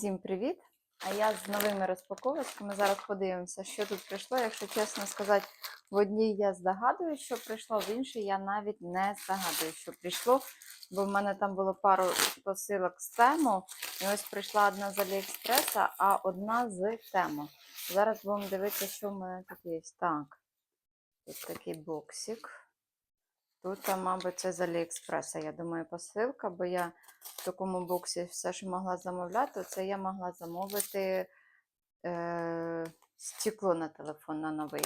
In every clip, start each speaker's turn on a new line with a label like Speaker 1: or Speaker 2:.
Speaker 1: Всім привіт! А я з новими розпаковочками. Зараз подивимося, що тут прийшло. Якщо чесно сказати, в одній я здогадуюсь, що прийшло, в іншій я навіть не здогадую, що прийшло. Бо в мене там було пару посилок з тему. І ось прийшла одна з Аліекспреса, а одна з тему. Зараз будемо дивитися, що в мене тут є. Так, тут такий боксик. Тут, мабуть, це з Аліекспреса, я думаю, посилка, бо я в такому боксі все, що могла замовляти, це я могла замовити е, стекло на телефон на новий.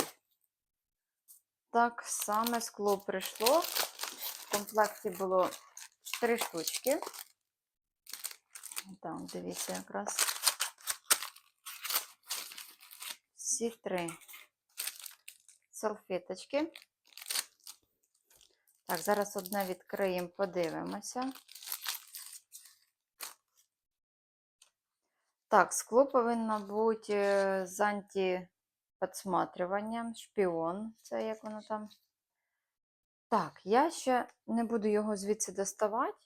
Speaker 1: Так, саме скло прийшло. В комплекті було три штучки. Так, дивіться, якраз всі три салфеточки. Так, зараз одне відкриємо, подивимося. Так, скло повинно бути е, з антиподсматриванням, шпіон, це як воно там. Так, я ще не буду його звідси доставати,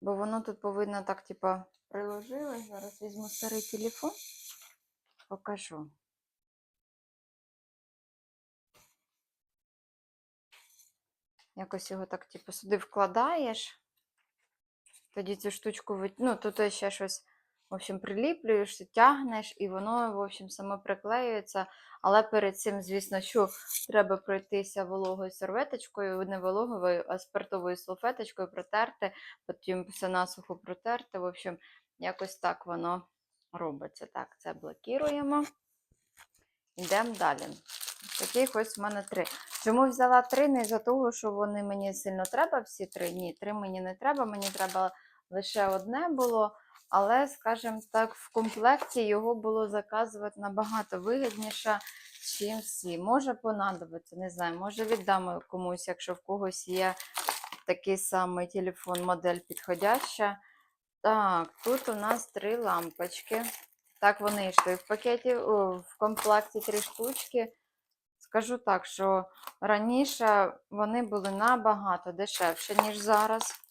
Speaker 1: бо воно тут повинно так, типа, приложилось. Зараз візьму старий телефон, покажу. Якось його так, типу, сюди вкладаєш. Тоді цю штучку ну, тут ще щось, в общем, приліплюєш, тягнеш, і воно, в общем, само приклеюється. Але перед цим, звісно, що треба пройтися вологою серветочкою, не вологовою, а спиртовою салфеточкою, протерти, потім все насухо протерти. В общем, якось так воно робиться. Так, це блокуємо. Йдемо далі. Таких ось в мене три. Чому взяла три? Не за того, що вони мені сильно треба, всі три. Ні, три мені не треба, мені треба лише одне було. Але, скажімо так, в комплекті його було заказувати набагато вигідніше, чим всі. Може понадобиться, не знаю, може віддам комусь, якщо в когось є такий самий телефон, модель підходяща. Так, тут у нас три лампочки. Так, вони йшли в пакеті, в комплекті три штучки. Скажу так, що раніше вони були набагато дешевші, ніж зараз.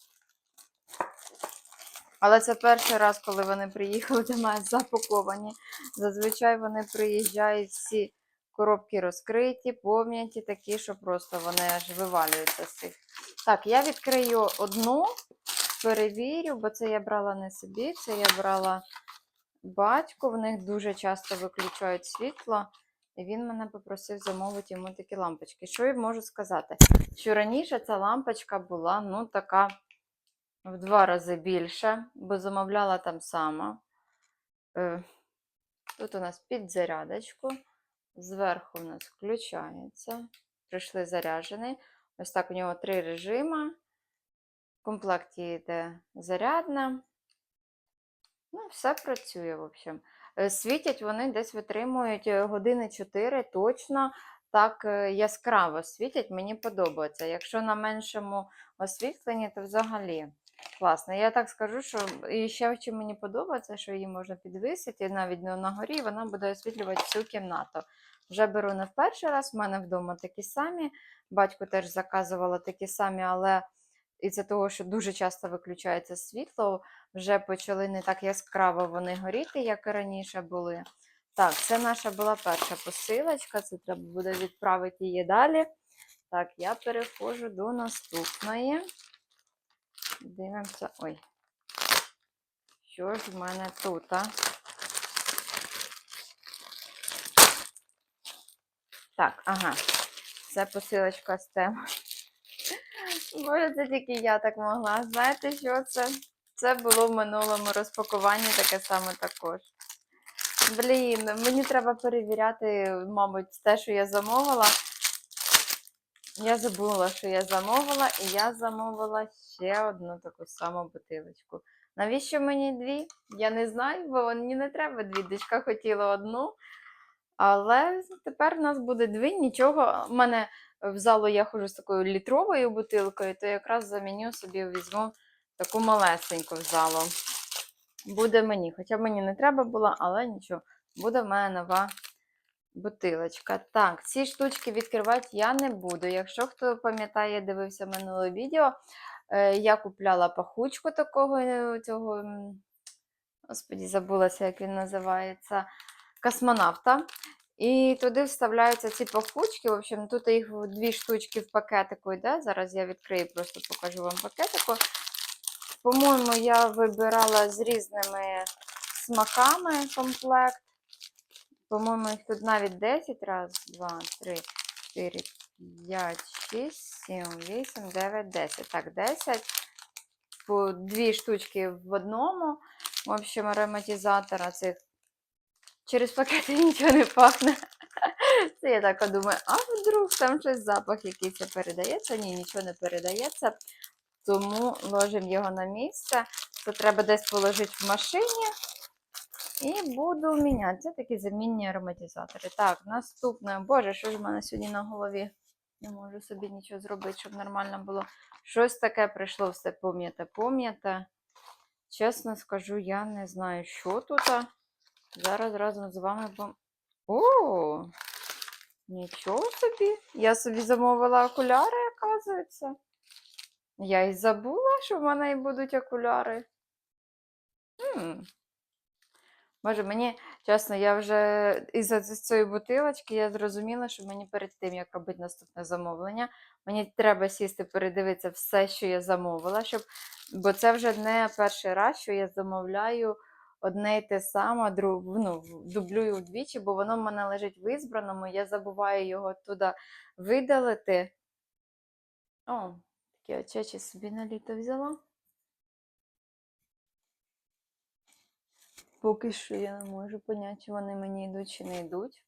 Speaker 1: Але це перший раз, коли вони приїхали до мене запаковані. Зазвичай вони приїжджають всі коробки розкриті, пом'яті, такі, що просто вони аж вивалюються з цих. Так, я відкрию одну, перевірю, бо це я брала не собі, це я брала батько. В них дуже часто виключають світло. І він мене попросив замовити йому такі лампочки. Що я можу сказати? Що раніше ця лампочка була, ну, така в два рази більша, бо замовляла там сама. Е, Тут у нас підзарядочку. Зверху у нас включається. Прийшли заряджений. Ось так у нього три режими. В комплекті йде зарядна. Ну, все працює, в общем. Е, Світять вони десь витримують е, години 4 точно так яскраво світять, мені подобається. Якщо на меншому освітленні, то взагалі класно. Я так скажу, що і ще що мені подобається, що її можна підвисити, навіть не на горі, вона буде освітлювати всю кімнату. Вже беру не в перший раз, в мене вдома такі самі. Батько теж заказувала такі самі, але із-за того, що дуже часто виключається світло, вже почали не так яскраво вони горіти, як і раніше були. Так, це наша була перша посилочка, це треба буде відправити її далі. Так, я переходжу до наступної. Дивимося. Ой. Що ж в мене тут? а? Так, ага. Це посилочка з теми. Боже, це тільки я так могла. Знаєте, що це? Це було в минулому розпакуванні таке саме також. Блін, мені треба перевіряти, мабуть, те, що я замовила. Я забула, що я замовила, і я замовила ще одну таку саму бутилочку. Навіщо мені дві? Я не знаю, бо мені не треба дві. Дочка хотіла одну. Але тепер у нас буде дві. Нічого. У мене в залу я ходжу з такою літровою бутилкою, то якраз заміню собі візьму таку малесеньку в залу. Буде мені. Хоча мені не треба було, але нічого. Буде в мене нова бутилочка. Так, ці штучки відкривати я не буду. Якщо хто пам'ятає, дивився минуле відео, е, я купляла пахучку такого е, цього господі, забулася, як він називається, космонавта. І туди вставляються ці пахучки. В общем, тут їх дві штучки в пакетику йде. Зараз я відкрию, просто покажу вам пакетику. По-моєму, я вибирала з різними смаками комплект. По-моєму, їх тут навіть 10. Раз, два, три, 4, 5, 6, 7, 8, 9, 10. Так, 10. По дві штучки в одному. В общем, ароматизатора цих. Через пакети нічого не пахне. Це я так думаю, а вдруг там щось запах якийсь передається? Ні, нічого не передається. Тому ложимо його на місце. Це треба десь положити в машині. І буду міняти. Це такі замінні ароматизатори. Так, наступне. Боже, що ж в мене сьогодні на голові? Не можу собі нічого зробити, щоб нормально було. Щось таке прийшло, все пом'яте, пом'яте. Чесно скажу, я не знаю, що тут. Зараз разом з вами бом... О! Нічого собі. Я собі замовила окуляри, оказується. Я й забула, що в мене і будуть окуляри. Хм. Може, мені, чесно, я вже із цієї бутилочки я зрозуміла, що мені перед тим, як робити наступне замовлення, мені треба сісти, передивитися все, що я замовила, щоб... бо це вже не перший раз, що я замовляю одне й те саме, дру... ну, дублюю вдвічі, бо воно в мене лежить в ізбраному, я забуваю його туди видалити. О, такі очечі собі на літо взяла. Поки що я не можу поняти, чи вони мені йдуть чи не йдуть.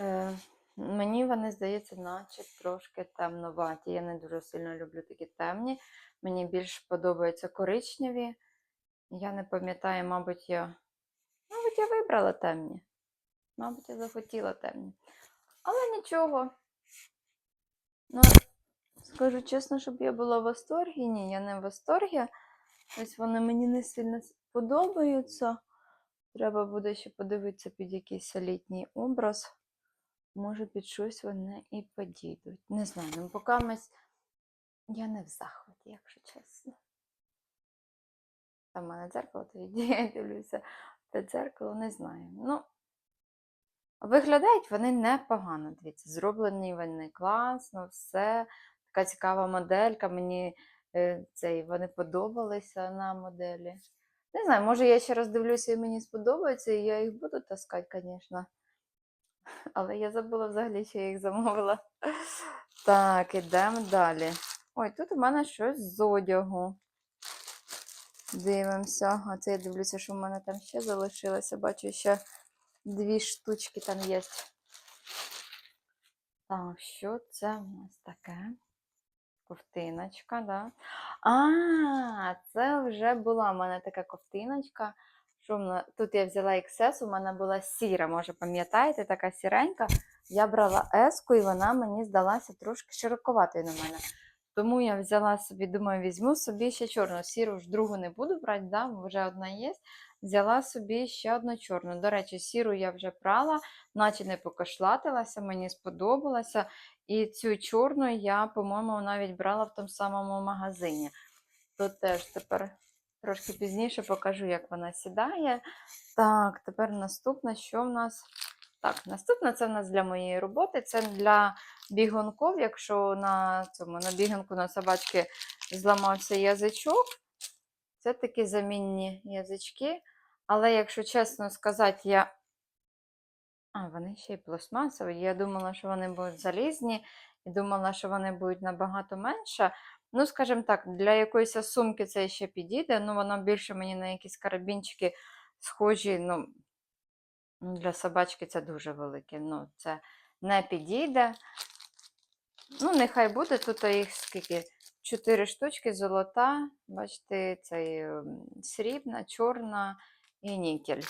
Speaker 1: Е, мені вони здається, наче трошки темноваті. Я не дуже сильно люблю такі темні. Мені більш подобаються коричневі. Я не пам'ятаю, мабуть, я. Мабуть, я вибрала темні. Мабуть, я захотіла темні. Але нічого. Ну, скажу чесно, щоб я була в восторгі. Ні, я не в восторгі. Ось вони мені не сильно подобаються. Треба буде ще подивитися під якийсь літній образ. Може, під щось вони і подійдуть. Не знаю, ну поки ми... я не в захваті, якщо чесно. Там в мене дзеркало, то я дивлюся те дзеркало, не знаю. Ну, виглядають вони непогано. Дивіться, зроблені вони класно, все. Така цікава моделька. Мені цей, вони подобалися на моделі. Не знаю, може я ще раз дивлюся і мені сподобається, і я їх буду таскати, звісно. Але я забула взагалі, що я їх замовила. Так, ідемо далі. Ой, тут у мене щось з одягу. Дивимося. А це я дивлюся, що в мене там ще залишилося. Бачу, ще дві штучки там є. Так, що це у нас таке? Ковтиночка, да? А, це вже була в мене така ковтиночка. Що Тут я взяла XS, у мене була сіра, може, пам'ятаєте, така сіренька. Я брала еску, і вона мені здалася трошки широковатою на мене. Тому я взяла собі, думаю, візьму собі ще чорну. Сіру ж другу не буду брати, да? вже одна є. Взяла собі ще одну чорну. До речі, сіру я вже брала, наче не покошлатилася, мені сподобалася. І цю чорну я, по-моєму, навіть брала в тому самому магазині. Тут теж тепер трошки пізніше покажу, як вона сідає. Так, тепер наступне, що в нас? Так, наступне це в нас для моєї роботи. Це для бігунків. Якщо на цьому на бігунку на собачки зламався язичок, це такі замінні язички. Але, якщо чесно сказати, я. А, вони ще й пластмасові. Я думала, що вони будуть залізні, і думала, що вони будуть набагато менше. Ну, скажімо так, для якоїсь сумки це ще підійде, ну воно більше мені на якісь карабінчики схожі. Ну, ну, для собачки це дуже велике. Ну, це не підійде. Ну, нехай буде. Тут їх скільки? Чотири штучки, золота, бачите, цей срібна, чорна і нікель.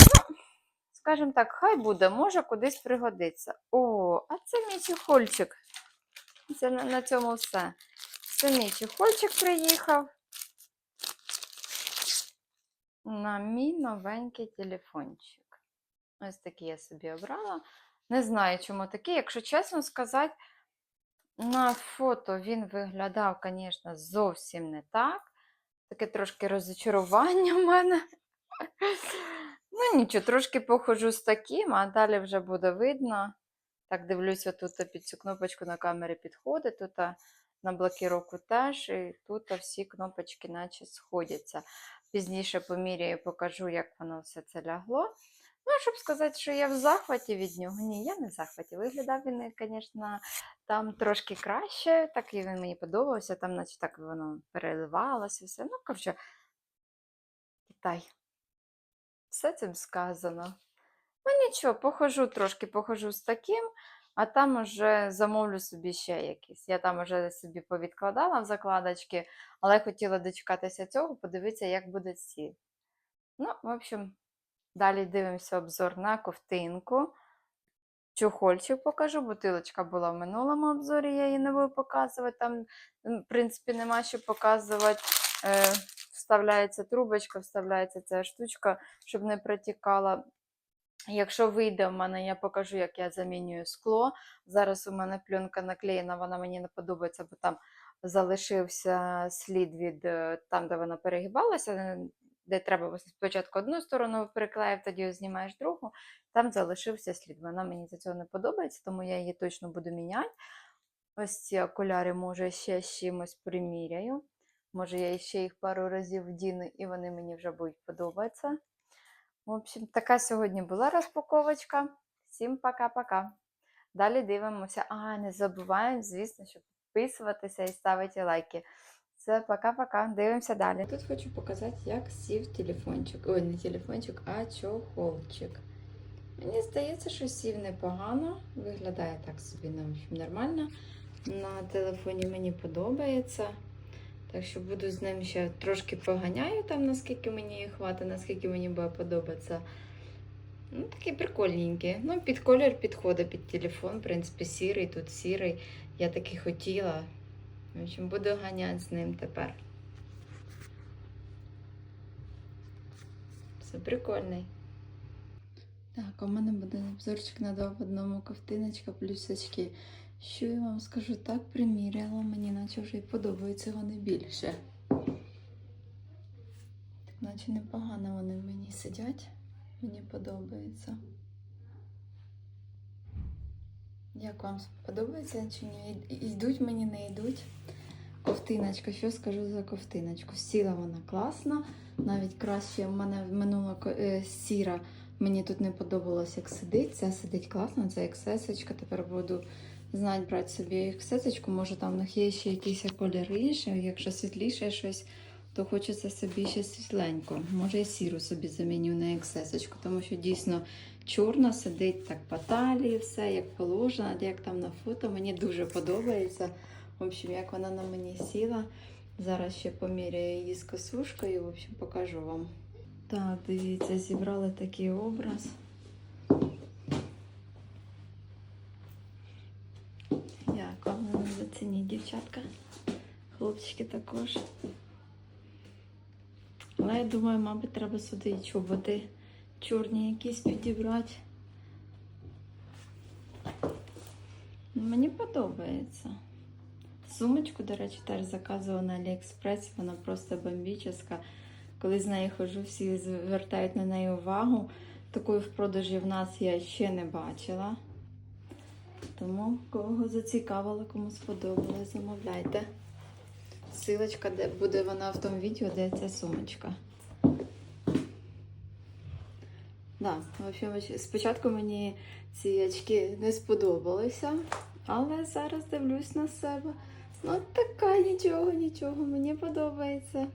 Speaker 1: Ну, скажімо так, хай буде, може кудись пригодиться. О, а це мій чехольчик. Це на, на цьому все. Це мій чехольчик приїхав. На мій новенький телефончик. Ось такий я собі обрала. Не знаю, чому такий. Якщо чесно сказати, на фото він виглядав, звісно, зовсім не так. Таке трошки розочарування в мене. Ну, нічого, трошки походжу з таким, а далі вже буде видно. Так, дивлюся, тут під цю кнопочку на камері підходить, тут на блокіровку теж, і тут всі кнопочки наче сходяться. Пізніше поміряю, покажу, як воно все це лягло. Ну, щоб сказати, що я в захваті від нього. Ні, я не в захваті. Виглядав він, звісно, там трошки краще, так і він мені подобався, там, наче так воно переливалося, все. Ну, коротше, Китай. Все цим сказано. Ну нічого, похожу трошки, похожу з таким, а там уже замовлю собі ще якісь. Я там уже собі повідкладала в закладочки, але хотіла дочекатися цього, подивитися, як буде ці. Ну, в общем, далі дивимося обзор на ковтинку. Чохольчик покажу, бутилочка була в минулому обзорі, я її не буду показувати. Там, в принципі, нема що показувати. Е, вставляється трубочка, вставляється ця штучка, щоб не протікала. Якщо вийде в мене, я покажу, як я замінюю скло. Зараз у мене пленка наклеєна, вона мені не подобається, бо там залишився слід від е, там, де вона перегибалася, е, де треба спочатку одну сторону приклеїв, тоді знімаєш другу. Там залишився слід. Вона мені за цього не подобається, тому я її точно буду міняти. Ось ці окуляри, може, ще з чимось приміряю. Може, я ще їх пару разів вдіну, і вони мені вже будуть подобатися. В общем, така сьогодні була розпаковочка. Всім пока-пока. Далі дивимося. А, не забуваємо, звісно, що підписуватися і ставити лайки. Все, пока-пока. Дивимося далі. Тут хочу показати, як сів телефончик. Ой, не телефончик, а чохолчик. Мені здається, що сів непогано. Виглядає так собі нормально. На телефоні мені подобається. Так що буду з ним ще трошки поганяю там, наскільки мені хватить, наскільки мені буде подобатися. Ну, такий прикольненький. Ну, під колір підходить під телефон. В принципі, сірий, тут сірий. Я таки хотіла. В общем, буду ганяти з ним тепер. Все прикольний. Так, у мене буде обзорчик на два в одному ковтиночка, плюсочки. Що я вам скажу, так приміряла, мені наче вже й подобається вони більше. Так, наче непогано вони мені сидять. Мені подобається. Як вам подобається чи ні? Йдуть мені, не йдуть. Ковтиночка, що скажу за ковтиночку? Сіла вона класна, навіть краще в мене минула е, сіра. Мені тут не подобалось, як сидить. Ця сидить класно, це ексесочка. Тепер буду знати брати собі ексесочку. Може там в них є ще якісь кольори, ще, якщо світліше щось, то хочеться собі ще світленько. Може я сіру собі заміню на ексесочку, тому що дійсно чорна сидить так по талії, все як положено, як там на фото. Мені дуже подобається. В общем, як вона на мені сіла. Зараз ще поміряю її з косушкою, в общем, покажу вам. Так, дивіться, зібрали такий образ. Як вам зацініть, дівчатка? Хлопчики також. Але я думаю, мабуть, треба сюди і чоботи чорні якісь підібрати. Ну, Мені подобається. Сумочку, до речі, теж заказувала на Аліекспрес, вона просто бомбічна. Коли з нею ходжу, всі звертають на неї увагу. Такої в продажі в нас я ще не бачила. Тому кого зацікавило, кому сподобалось, замовляйте. Силочка, де буде вона в тому відео, де ця сумочка. Да, в общем, спочатку мені ці очки не сподобалися, але зараз дивлюсь на себе. Ну, така нічого, нічого, мені подобається.